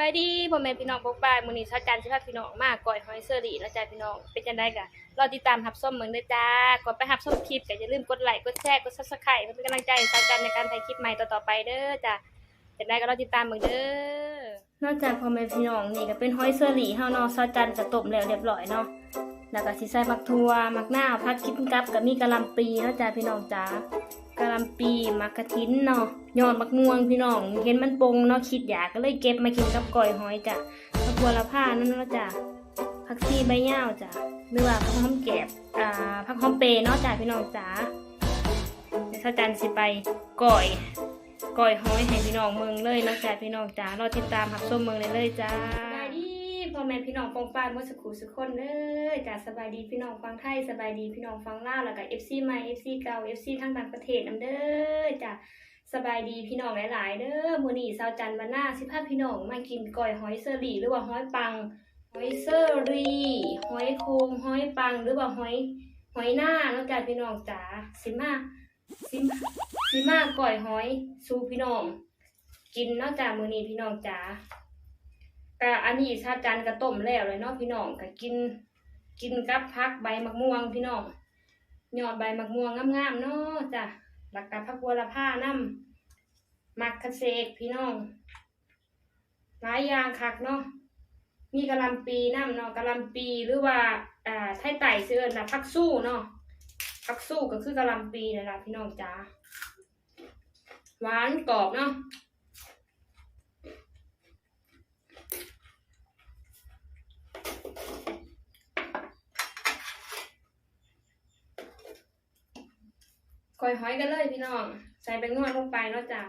บายดีพ่อแม่พี่น้องปกป้ายมื้อนี้ชาวจันทร์สิพาพี่น้องมาก่อยหอยเซอรี่แล้วจ้าพี่น้องเป็นจังได๋กะรอติดตามรับชมเมืองเด้อจ้าก่อนไปรับชมคลิปก็อย่าลืมกดไลค์กดแชร์กด Subscribe เพื่อเป็นกำลังใจให้ชาวจันทร์ในการถ่ายคลิปใหม่ต่อๆไปเด้อจ้าจังได๋ก็รอติดตามเมืองเด้อนอกจากพ่อแม่พี่น้องนี่ก็เป็นหอยเซอรี่เฮาเนาะชาวจันทร์จะต้มแล้วเรียบร้อยเนาะแล้วก็สิใส่มักทั่วมักหน้าวผักกินกับก็มีกะหล่ำปีเนาะจ้าพี่น้องจ้า กะหล่ำปีมักกะทินเนาะยอดมักม่วงพี่น้อง เห็นมันปงเนาะคิดอยากก็เลยเก็บมากินกับก่อยหอยจ้ะผักบัวละผ้านั่นเนาะจ้ะผักชีใบย่าจ้ะหรือว่าผักหอมแกบอ่าผักหอมเปยเนาะจ้ะพี่น้องจ๋าเดี๋ยวจันสิไปก่อยก่อยหอยให้พี่น้องเมืองเลยเนาะจ้ะพี่น้องจ๋ารอติดตามหับส้มเมืองเลยเลยจ้า อแม่พี่น้องปองปาเมื่อสักครู่สักคนเด้อจ้ะสบายดีพี่น้องฟังไทยสบายดีพี่น้องฟังลาวแล้วก็ FC ใหม่ FC เก่า FC ทั้งต่างประเทศนํเด้อจ้ะสบายดีพี่น้องหลาย ๆ เด้อมื้อนี้สาวจันทร์วันหน้าสิพาพี่น้องมากินก้อยหอยเซอรี่หรือว่าหอยปังหอยเซอรี่หอยโคงหอยปังหรือว่าหอยหอยหน้าเนาะจ้ะพี่น้องจ๋าสิมาสิมาสิมาก้อยหอยสู่พี่น้อง กินเนาะจ้ะมื้อนี้พี่น้องจ๋า ก็อันนี้สาจันทร์ก็ต้มแล้วเลยเนาะพี่น้องก็กิน กินกับพักใบมะม่วงพี่น้องยอดใบมะม่วงงามๆเนาะจ้ะหลักกับพักบัวละผ้าน้ำมักคเสกพี่น้องหลายอย่างคักเนาะมีกะลำปีน้ำเนาะกะลำปีหรือว่าอ่าไทยไต่เสื้อนะพักสู้เนาะพักสู้ก็คือกะลำปีนั่นแหละพี่น้องจ๋าหวานกรอบเนาะ ก้อยหอยกันเลยพี่น้อง ใส่แป้งนวดลงไปเนาะจ้ะ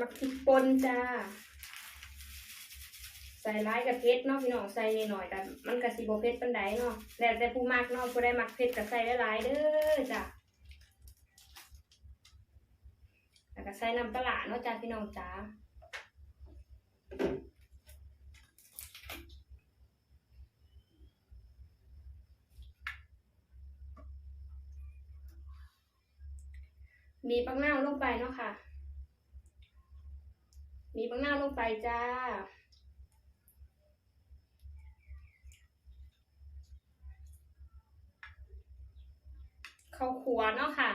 มักพริกป่นจ้า ใส่ร้ายกับเพชรเนาะพี่น้องใส่นหน่อยกันมันกะสิบ่เผ็ดปานใดเนาะแล้วแต่ผู้มักเนาะผู้ใดมักเผ็ดก็ใส่หลายเด้อจ้ะแล้วก็ใส่น้ำปลาร้าเนาะจ้าพี่น้องจ้า มีปังหน้าลงไปเนาะค่ะ มีปังหน้าลงไปจ้า เข้าขัวเนาะค่ะ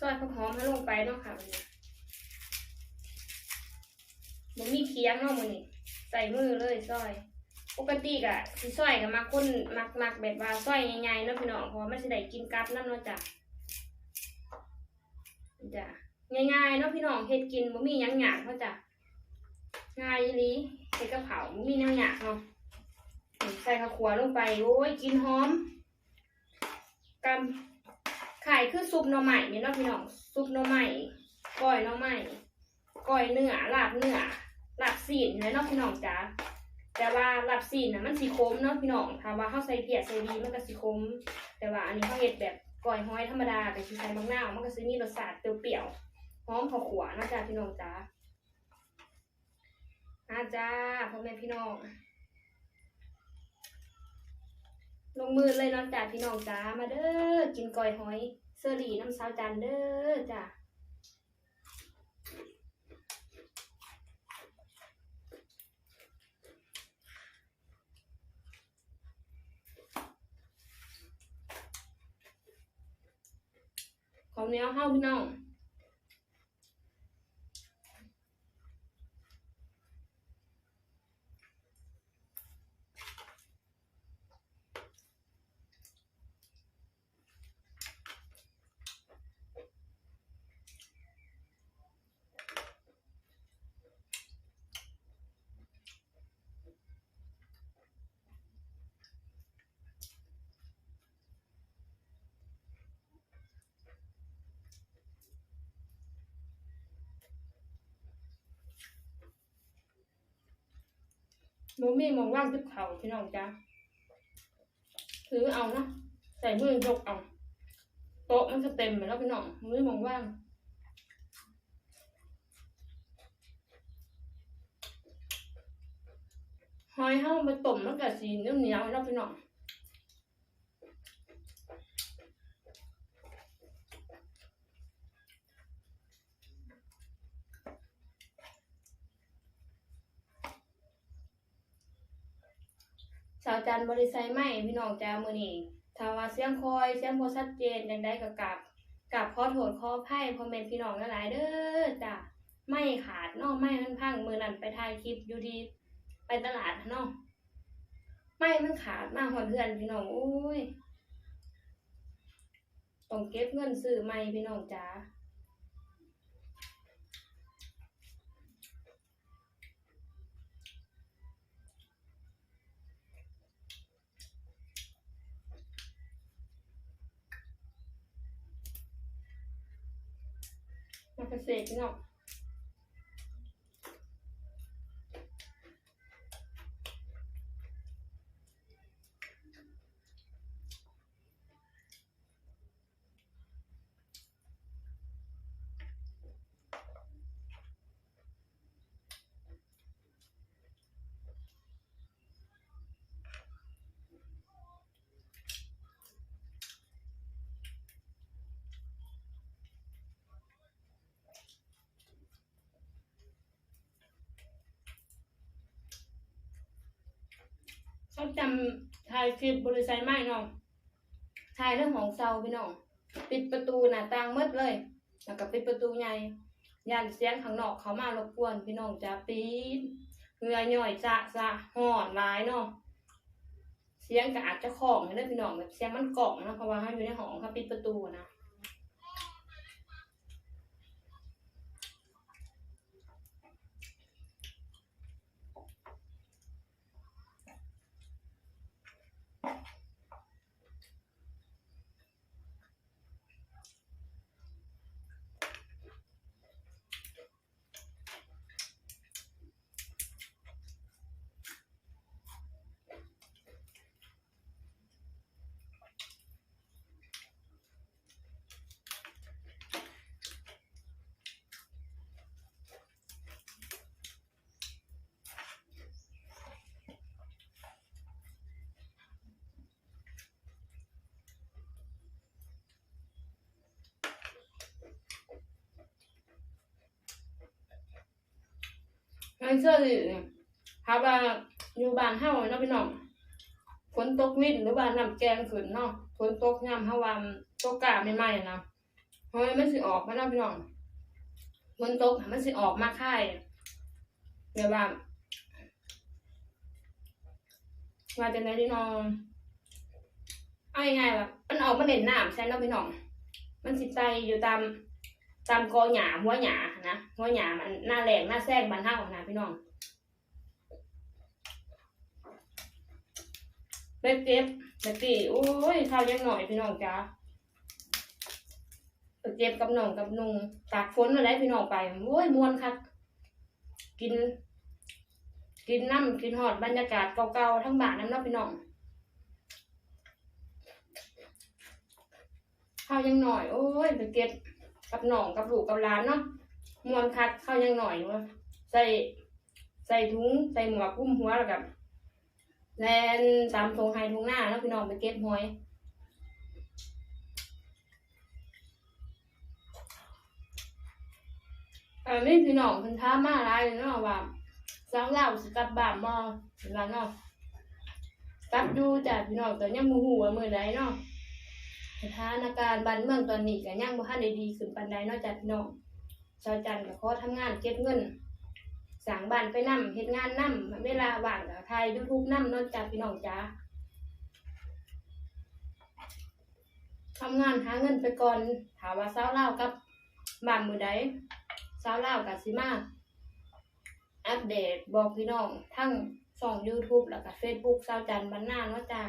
ซอยผักหอมให้ลงไปเนาะค่ะมันมีเคียงเนาะมันนี่ใส่มือเลยซอย ปกติกะสิซอยกับมักคนมักมักแบบว่าซอยใหญ่ๆเนาะพี่น้องเพราะว่ามันสิได้กินกับน้ำเนาะจ้ะจ้ะง่ายๆเนาะพี่น้องเฮ็ดกินบ่มีหยังหยากเนาะจ้ะง่ายลีเฮ็ดกะเพราบ่มีหยังหยากเนาะใส่ข้าวขัวลงไปโอ้ยกินหอมกัน ขายคือซุปหน่อไม้เนี่ยเนาะพี่น้องซุปหน่อไม้ก้อยหน่อไม้ก้อยเนื้อลาบเนื้อลาบซีนเนี่ยเนาะพี่น้องจ๋าแต่ว่าลาบซีนนะมันสีคมเนาะพี่น้องถ้าว่าเขาใส่เพียใส่ดีมันก็สีคม แต่ว่าอันนี้เขาเห็ดแบบก้อยห้อยธรรมดาแต่สิใส่มะนาวมันก็สิมีรสชาติเปรี้ยวๆหอมข้าวขวเนะจ้าพี่น้องจ๋าอาจ้าพ่อแม่พี่น้อง ลงมือเลยเนาะจ้าพี่น้องจ้ามาเด้อกินก้อยหอยเซอรี่น้ำสาวจันเด้อจ้าของเนี้ยเฮาพี่น้อง โมมี่มองว่างจิบเขาพี่น้องจ้าถือเอานะใส่มือยกเอาโต๊ะมันจะเต็มไปแล้วพี่น้องมือมองว่างหอยเฮามาต้มมันกับสีเนื้อเหนียวแล้วพี่น้องาวจันบริไซไหมพี่น้องจ้ามือนี้ถ้าว่าเสียงคอยเสียงบ่ชัดเจนจังได้ก็กราบกราบขอโทษขออภัยพ่อแม่พี่น้องหลายเด้อจ้าไม่ขาดนาะไม่มันพังมือนันไปถ่ายคลิปอยู่ดีไปตลาดเนาะไม่มันขาดมากหอนเพื่อนพี่น้องโอ้ยต้องเก็บเงินซื้อไม่พี่น้องจ้า มาเกษตรพี่น้อง เขาจำถ่ายคลิปบริษัทไม่เนาะถ่ายเรื่องของเซาพี่น้องปิดประตูหน้าต่างมืดเลย แล้วก็ปิดประตูใหญ่ยันเสียงข้างนอกเขามารบกวนพี่น้องจะปีดเหงื่อย่อยจะจะห่อนร้ายเนาะเสียงก็อาจจะของเด้อพี่น้องแบบเสียงมันกล่องนะเพราะว่าเขาอยู่ในห้องเขาปิดประตูนะ งั้นเชื่อสิถ้าว่าอยู่บ้านเฮาเนาะพี่น้องฝนตกวินหรือว่าน้ำแกงขึ้นเนาะฝนตกยามเฮาว่าตกกาใหม่ๆนะเฮ้ยมันสิออกมาเนาะพี่น้องฝนตกมันสิออกมาค่ายแบบว่าว่าจะไหนพี่น้องเอาง่ายๆแบบมันออกมาเด่นน้ำใช่เนาะพี่น้องมันสิใจอยู่ตาม ตามกอหยาหัวหยานะหัวหยามันหน้าแหลงหน้าแทรกบานเท่านะพี่น้องไปเก็บไปตีโอ้ยข้าวยังหน่อยพี่น้องจ้าไปเก็บกับน้องกับนุงตากฝนอะไรพี่น้องไปโอ้ยมวนคักกิน กินน้ำกินหอดบรรยากาศเก่าๆทั้งบ้านนั่นเนาะพี่น้องข้าวยังหน่อย โอ้ยไปเก็บ กับหน่องกับลูกกับหลานเนาะมวนคัดเข้ายังหน่อยเนาะใส่ใส่ถุงใส่หมวกกุ้มหัวแล้วกับแลนตามทงไฮทงหน้าแล้วพี่น้องไปเก็บหอยเออนี่พี่น้องเพิ่นท้ามาหลายเนาะว่าสาวลาวสิกลับบ้านบ่เวลาเนาะกลับอยู่จ้ะพี่น้องแต่ยังบ่ฮู้ว่ามื้อใดเนาะ สถานการณ์บ้านเมืองตอนนี้ก็ยังบ่ทันได้ดีขึ้นปานใดนอกจากพี่น้องชาวจันทร์ก็ขอทำงานเก็บเงินสร้างบ้านไปนำเฮ็ดงานนำเวลาว่างก็ถ่าย YouTube นำเนอกจากพี่น้องจ้าทำงานหาเงินไปก่อนถามว่าสาวลาวกับบ้านมือใดสาวลาวก็สิมาอัปเดตบอกพี่น้องทั้งช่อง YouTube แล้วก็ Facebook สาวจันทร์บ้านนาเนาะจ้า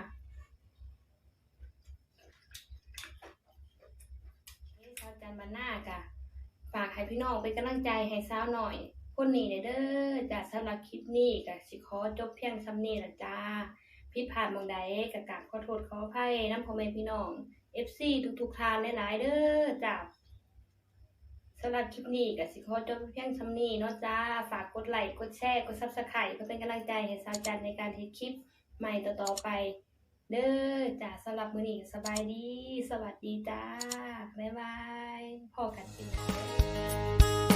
การบ้านหน้ากะฝากให้พี่น้องเป็นกำลังใจให้สาวหน่อย คนนี้เด้อจากสำหรับคลิปนี้กะสิขอจบเพียงซ้ำนี้ละจ้าพี่ผ่านบางใดกะกราบขอโทษขออภัยน้ำคอมเมนต์พี่น้องเอฟซีทุกๆทานหลายๆเด้อจ้าสำหรับคลิปนี้กับสิคอจบเพียงชำนี้เนาะจ้า ฝากกดไลค์กดแชร์ กดซับสไครต์เพื่อเป็นกำลังใจให้สาวจันในการทีคลิปใหม่ต่อๆไป เด้อจ้าสำหรับมือนี้สบายดี สวัสดีจ้า บ๊ายบายพอกันอีก